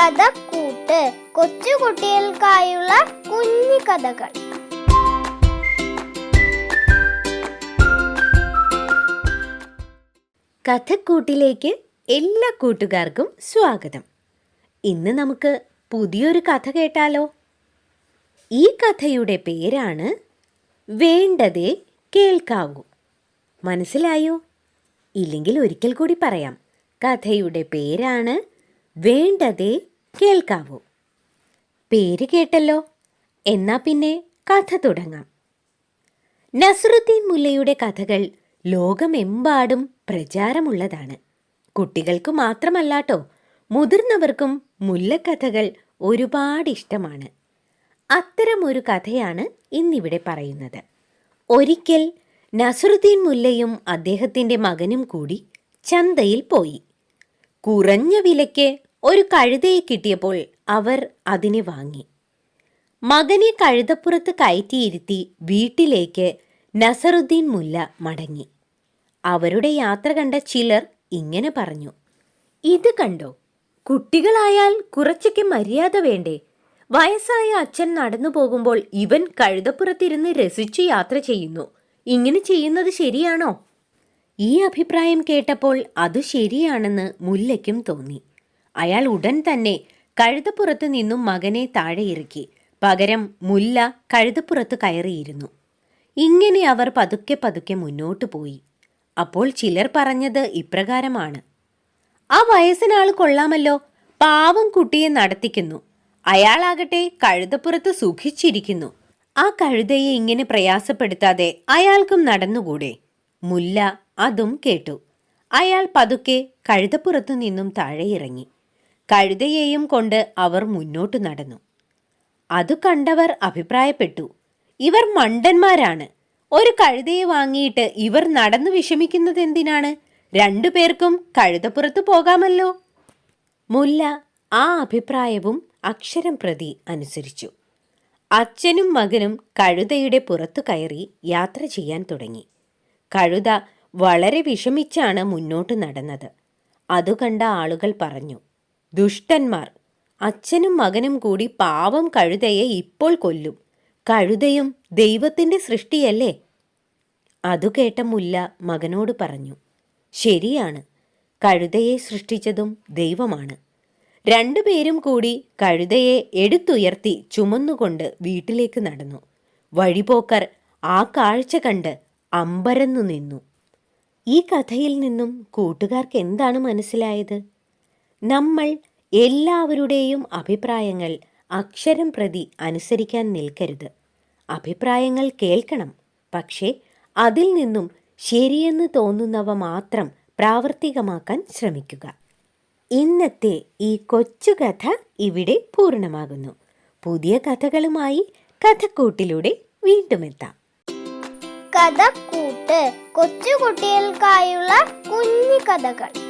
കഥക്കൂട്ട്. കൊച്ചുകുട്ടികൾക്കായുള്ള കുഞ്ഞു കഥകൾ. കഥക്കൂട്ടിലേക്ക് എല്ലാ കൂട്ടുകാർക്കും സ്വാഗതം. ഇന്ന് നമുക്ക് പുതിയൊരു കഥ കേട്ടാലോ? ഈ കഥയുടെ പേരാണ് വേണ്ടതേ കേൾക്കാവൂ. മനസ്സിലായോ? ഇല്ലെങ്കിൽ ഒരിക്കൽ കൂടി പറയാം. കഥയുടെ പേരാണ് വേണ്ടതേ കേൾക്കാവൂ. പേര് കേട്ടല്ലോ. എന്നാ പിന്നെ കഥ തുടങ്ങാം. നസറുദ്ദീൻ മുല്ലയുടെ കഥകൾ ലോകമെമ്പാടും പ്രചാരമുള്ളതാണ്. കുട്ടികൾക്ക് മാത്രമല്ലാട്ടോ മുതിർന്നവർക്കും മുല്ലക്കഥകൾ ഒരുപാട് ഇഷ്ടമാണ്. അത്തരമൊരു കഥയാണ് ഇന്നിവിടെ പറയുന്നത്. ഒരിക്കൽ നസറുദ്ദീൻ മുല്ലയും അദ്ദേഹത്തിന്റെ മകനും കൂടി ചന്തയിൽ പോയി. കുറഞ്ഞ വിലയ്ക്ക് ഒരു കഴുതയെ കിട്ടിയപ്പോൾ അവർ അതിനെ വാങ്ങി. മകനെ കഴുതപ്പുറത്ത് കയറ്റിയിരുത്തി വീട്ടിലേക്ക് നസറുദ്ദീൻ മുല്ല മടങ്ങി. അവരുടെ യാത്ര കണ്ട ചിലർ ഇങ്ങനെ പറഞ്ഞു ഇത് കണ്ടോ? കുട്ടികളായാൽ കുറച്ചൊക്കെ മര്യാദ വേണ്ടേ? വയസ്സായ അച്ഛൻ നടന്നു പോകുമ്പോൾ ഇവൻ കഴുതപ്പുറത്തിരുന്ന് രസിച്ചു യാത്ര ചെയ്യുന്നു. ഇങ്ങനെ ചെയ്യുന്നത് ശരിയാണോ? ഈ അഭിപ്രായം കേട്ടപ്പോൾ അത് ശരിയാണെന്ന് മുല്ലയ്ക്കും തോന്നി. അയാൾ ഉടൻ തന്നെ കഴുതപ്പുറത്ത് നിന്നും മകനെ താഴെ ഇറക്കി. പകരം മുല്ല കഴുതപ്പുറത്ത് കയറിയിരുന്നു. ഇങ്ങനെ അവർ പതുക്കെ പതുക്കെ മുന്നോട്ടു പോയി. അപ്പോൾ ചിലർ പറഞ്ഞത് ഇപ്രകാരമാണ്. ആ വയസ്സനാൾ കൊള്ളാമല്ലോ. പാവം കുട്ടിയെ നടത്തിക്കുന്നു. അയാളാകട്ടെ കഴുതപ്പുറത്ത് സുഖിച്ചിരിക്കുന്നു. ആ കഴുതയെ ഇങ്ങനെ പ്രയാസപ്പെടുത്താതെ അയാൾക്കും നടന്നുകൂടെ? മുല്ല അതും കേട്ടു. അയാൾ പതുക്കെ കഴുതപ്പുറത്തു നിന്നും താഴെ ഇറങ്ങി. കഴുതയെയും കൊണ്ട് അവർ മുന്നോട്ടു നടന്നു. അത് കണ്ടവർ അഭിപ്രായപ്പെട്ടു ഇവർ മണ്ടന്മാരാണ്. ഒരു കഴുതയെ വാങ്ങിയിട്ട് ഇവർ നടന്നു വിഷമിക്കുന്നത് എന്തിനാണ് രണ്ടുപേർക്കും കഴുതപ്പുറത്ത് പോകാമല്ലോ. മുല്ല ആ അഭിപ്രായവും അക്ഷരം പ്രതി അനുസരിച്ചു. അച്ഛനും മകനും കഴുതയുടെ പുറത്തു കയറി യാത്ര ചെയ്യാൻ തുടങ്ങി. കഴുത വളരെ വിഷമിച്ചാണ് മുന്നോട്ട് നടന്നത്. അതുകണ്ട ആളുകൾ പറഞ്ഞു ദുഷ്ടന്മാർ. അച്ഛനും മകനും കൂടി പാവം കഴുതയെ ഇപ്പോൾ കൊല്ലും. കഴുതയും ദൈവത്തിന്റെ സൃഷ്ടിയല്ലേ? അതു കേട്ട മുല്ല മകനോട് പറഞ്ഞു ശരിയാണ്. കഴുതയെ സൃഷ്ടിച്ചതും ദൈവമാണ്. രണ്ടുപേരും കൂടി കഴുതയെ എടുത്തുയർത്തി ചുമന്നുകൊണ്ട് വീട്ടിലേക്ക് നടന്നു. വഴിപോക്കർ ആ കാഴ്ച കണ്ട് അമ്പരന്നു നിന്നു. ഈ കഥയിൽ നിന്നും കൂട്ടുകാർക്ക് എന്താണ് മനസ്സിലായത്? നമ്മൾ എല്ലാവരുടെയും അഭിപ്രായങ്ങൾ അക്ഷരം പ്രതി അനുസരിക്കാൻ നിൽക്കരുത്. അഭിപ്രായങ്ങൾ കേൾക്കണം. പക്ഷേ അതിൽ നിന്നും ശരിയെന്ന് തോന്നുന്നവ മാത്രം പ്രാവർത്തികമാക്കാൻ ശ്രമിക്കുക. ഇന്നത്തെ ഈ കൊച്ചു കഥ ഇവിടെ പൂർണമാകുന്നു. പുതിയ കഥകളുമായി കഥക്കൂട്ടിലൂടെ വീണ്ടും എത്താം. കഥക്കൂട്ട് കൊച്ചുകുട്ടികൾക്കായുള്ള കുഞ്ഞു കഥകൾ.